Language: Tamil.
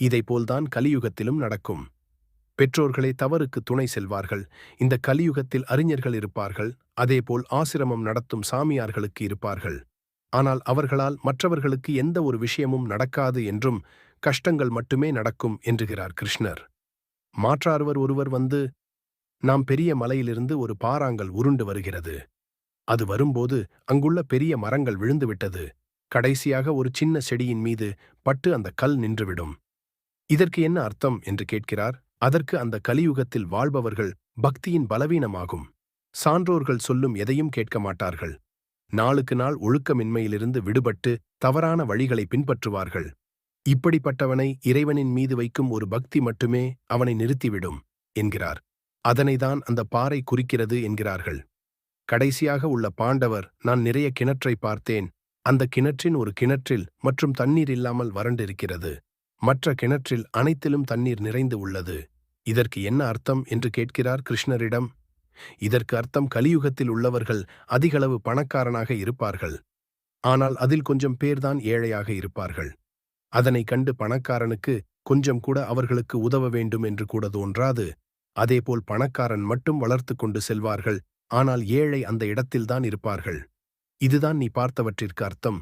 இதைப்போல்தான் கலியுகத்திலும் நடக்கும். பெற்றோர்களே தவறுக்கு துணை செல்வார்கள். இந்த கலியுகத்தில் அறிஞர்கள் இருப்பார்கள். அதேபோல் ஆசிரமம் நடத்தும் சாமியார்களுக்கு இருப்பார்கள். ஆனால் அவர்களால் மற்றவர்களுக்கு எந்த ஒரு விஷயமும் நடக்காது என்றும் கஷ்டங்கள் மட்டுமே நடக்கும் என்றுகிறார் கிருஷ்ணர். மாற்றார்வர் ஒருவர் வந்து நாம் பெரிய மலையிலிருந்து ஒரு பாறாங்கல் உருண்டு வருகிறது. அது வரும்போது அங்குள்ள பெரிய மரங்கள் விழுந்துவிட்டது. கடைசியாக ஒரு சின்ன செடியின் மீது பட்டு அந்த கல் நின்றுவிடும். இதற்கு என்ன அர்த்தம் என்று கேட்கிறார்? அதற்கு அந்த கலியுகத்தில் வாழ்பவர்கள் பக்தியின் பலவீனமாகும். சான்றோர்கள் சொல்லும் எதையும் கேட்க மாட்டார்கள். நாளுக்கு நாள் ஒழுக்கமின்மையிலிருந்து விடுபட்டு தவறான வழிகளை பின்பற்றுவார்கள். இப்படிப்பட்டவனை இறைவனின் மீது வைக்கும் ஒரு பக்தி மட்டுமே அவனை நிறுத்திவிடும் என்கிறார். அதனைதான் அந்த பாறை குறிக்கிறது என்கிறார்கள். கடைசியாக உள்ள பாண்டவர் நான் நிறைய கிணற்றை பார்த்தேன். அந்த கிணற்றின் ஒரு கிணற்றில் மற்றும் தண்ணீர் இல்லாமல் வறண்டிருக்கிறது. மற்ற கிணற்றில் அனைத்திலும் தண்ணீர் நிறைந்து உள்ளது. இதற்கு என்ன அர்த்தம் என்று கேட்கிறார் கிருஷ்ணரிடம். இதற்கு அர்த்தம் கலியுகத்தில் உள்ளவர்கள் அதிகளவு பணக்காரனாக இருப்பார்கள். ஆனால் அதில் கொஞ்சம் பேர்தான் ஏழையாக இருப்பார்கள். அதனை கண்டு பணக்காரனுக்கு கொஞ்சம் கூட அவர்களுக்கு உதவ வேண்டும் என்று கூட தோன்றாது. அதேபோல் பணக்காரன் மட்டும் வளர்த்து கொண்டு செல்வார்கள். ஆனால் ஏழை அந்த இடத்தில்தான் இருப்பார்கள். இதுதான் நீ பார்த்தவற்றிற்கு அர்த்தம்.